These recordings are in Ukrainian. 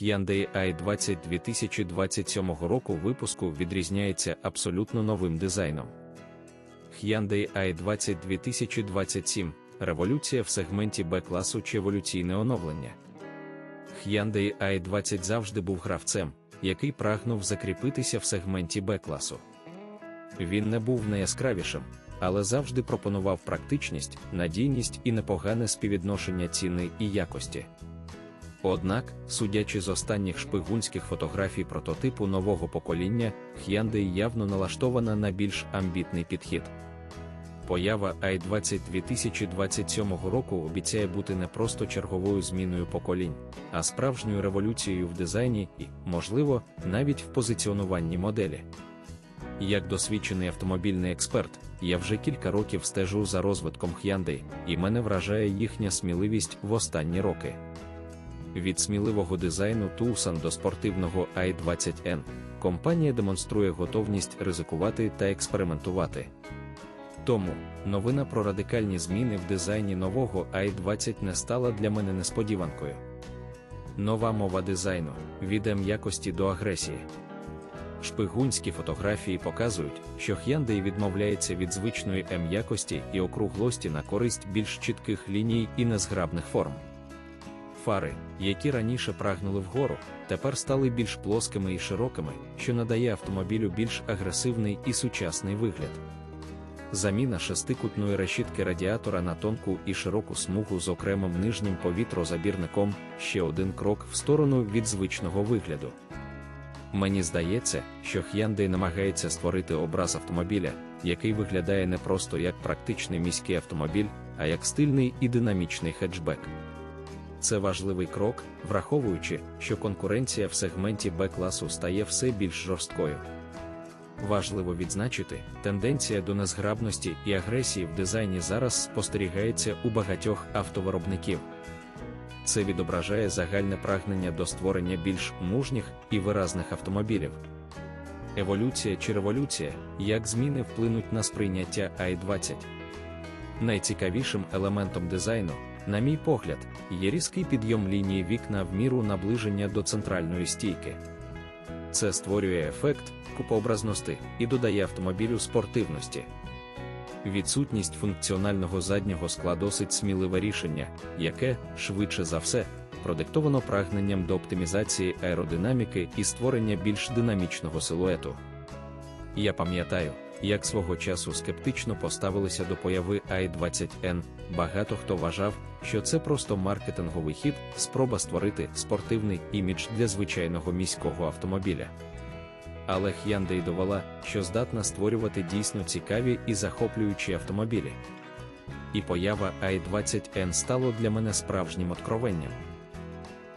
Hyundai i20 2027 року випуску відрізняється абсолютно новим дизайном. Hyundai i20 2027 революція в сегменті Б-класу чи еволюційне оновлення. Hyundai i20 завжди був гравцем, який прагнув закріпитися в сегменті Б-класу. Він не був найяскравішим, але завжди пропонував практичність, надійність і непогане співвідношення ціни і якості. Однак, судячи з останніх шпигунських фотографій прототипу нового покоління, Hyundai явно налаштована на більш амбітний підхід. Поява i20 2027 року обіцяє бути не просто черговою зміною поколінь, а справжньою революцією в дизайні і, можливо, навіть в позиціонуванні моделі. Як досвідчений автомобільний експерт, я вже кілька років стежу за розвитком Hyundai, і мене вражає їхня сміливість в останні роки. Від сміливого дизайну Tucson до спортивного i20N компанія демонструє готовність ризикувати та експериментувати. Тому новина про радикальні зміни в дизайні нового i20 не стала для мене несподіванкою. Нова мова дизайну від М-якості до агресії. Шпигунські фотографії показують, що Hyundai відмовляється від звичної М-якості і округлості на користь більш чітких ліній і незграбних форм. Фари, які раніше прагнули вгору, тепер стали більш плоскими і широкими, що надає автомобілю більш агресивний і сучасний вигляд. Заміна шестикутної решітки радіатора на тонку і широку смугу з окремим нижнім повітрозабірником ще один крок в сторону від звичного вигляду. Мені здається, що Hyundai намагається створити образ автомобіля, який виглядає не просто як практичний міський автомобіль, а як стильний і динамічний хетчбек. Це важливий крок, враховуючи, що конкуренція в сегменті Б-класу стає все більш жорсткою. Важливо відзначити, тенденція до незграбності і агресії в дизайні зараз спостерігається у багатьох автовиробників. Це відображає загальне прагнення до створення більш мужніх і виразних автомобілів. Еволюція чи революція, як зміни вплинуть на сприйняття i20. Найцікавішим елементом дизайну, на мій погляд, є різкий підйом лінії вікна в міру наближення до центральної стійки. Це створює ефект купообразності і додає автомобілю спортивності. Відсутність функціонального заднього скла досить сміливе рішення, яке, швидше за все, продиктовано прагненням до оптимізації аеродинаміки і створення більш динамічного силуету. Я пам'ятаю, як свого часу скептично поставилися до появи i20N, багато хто вважав, що це просто маркетинговий хід, спроба створити спортивний імідж для звичайного міського автомобіля. Але Hyundai довела, що здатна створювати дійсно цікаві і захоплюючі автомобілі. І поява i20N стало для мене справжнім откровенням.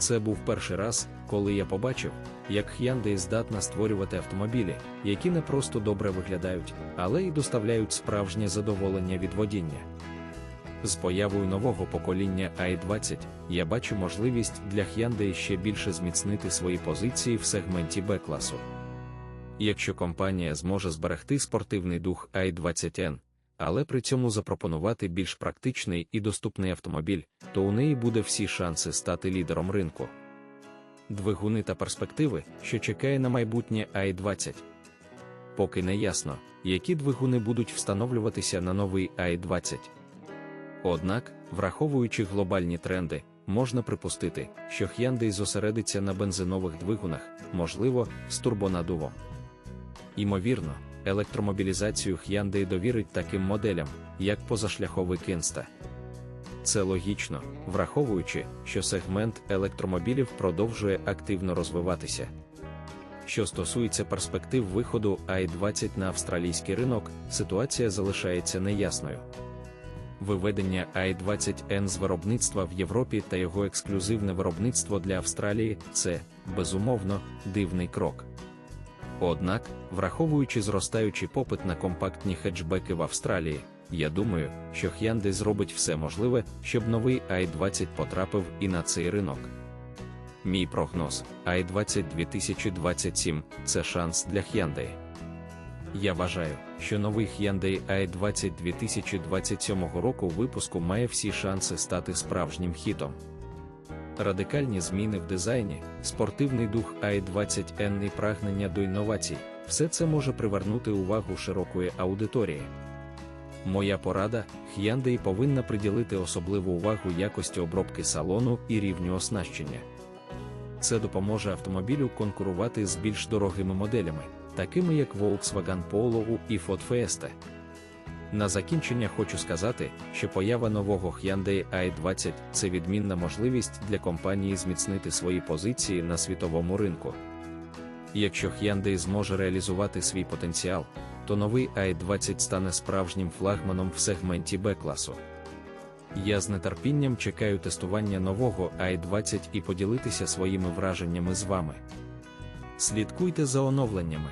Це був перший раз, коли я побачив, як Hyundai здатна створювати автомобілі, які не просто добре виглядають, але й доставляють справжнє задоволення від водіння. З появою нового покоління i20 я бачу можливість для Hyundai ще більше зміцнити свої позиції в сегменті Б-класу. Якщо компанія зможе зберегти спортивний дух i20N, але при цьому запропонувати більш практичний і доступний автомобіль, то у неї буде всі шанси стати лідером ринку. Двигуни та перспективи, що чекає на майбутнє i20. Поки не ясно, які двигуни будуть встановлюватися на новий i20. Однак, враховуючи глобальні тренди, можна припустити, що Hyundai зосередиться на бензинових двигунах, можливо, з турбонадувом. Імовірно, електромобілізацію Hyundai довірить таким моделям, як позашляховий Кінста. Це логічно, враховуючи, що сегмент електромобілів продовжує активно розвиватися. Що стосується перспектив виходу i20 на австралійський ринок, ситуація залишається неясною. Виведення i20N з виробництва в Європі та його ексклюзивне виробництво для Австралії це, безумовно, дивний крок. Однак, враховуючи зростаючий попит на компактні хеджбеки в Австралії, я думаю, що Hyundai зробить все можливе, щоб новий i20 потрапив і на цей ринок. Мій прогноз i20 2027 це шанс для Hyundai. Я вважаю, що новий Hyundai i20 2027 року випуску має всі шанси стати справжнім хітом. Радикальні зміни в дизайні, спортивний дух i20N і прагнення до інновацій все це може привернути увагу широкої аудиторії. Моя порада: Hyundai повинна приділити особливу увагу якості обробки салону і рівню оснащення. Це допоможе автомобілю конкурувати з більш дорогими моделями, такими як Volkswagen Polo і Ford Fiesta. На закінчення хочу сказати, що поява нового Hyundai i20 це відмінна можливість для компанії зміцнити свої позиції на світовому ринку. Якщо Hyundai зможе реалізувати свій потенціал, то новий i20 стане справжнім флагманом в сегменті Б-класу. Я з нетерпінням чекаю тестування нового i20 і поділитися своїми враженнями з вами. Слідкуйте за оновленнями.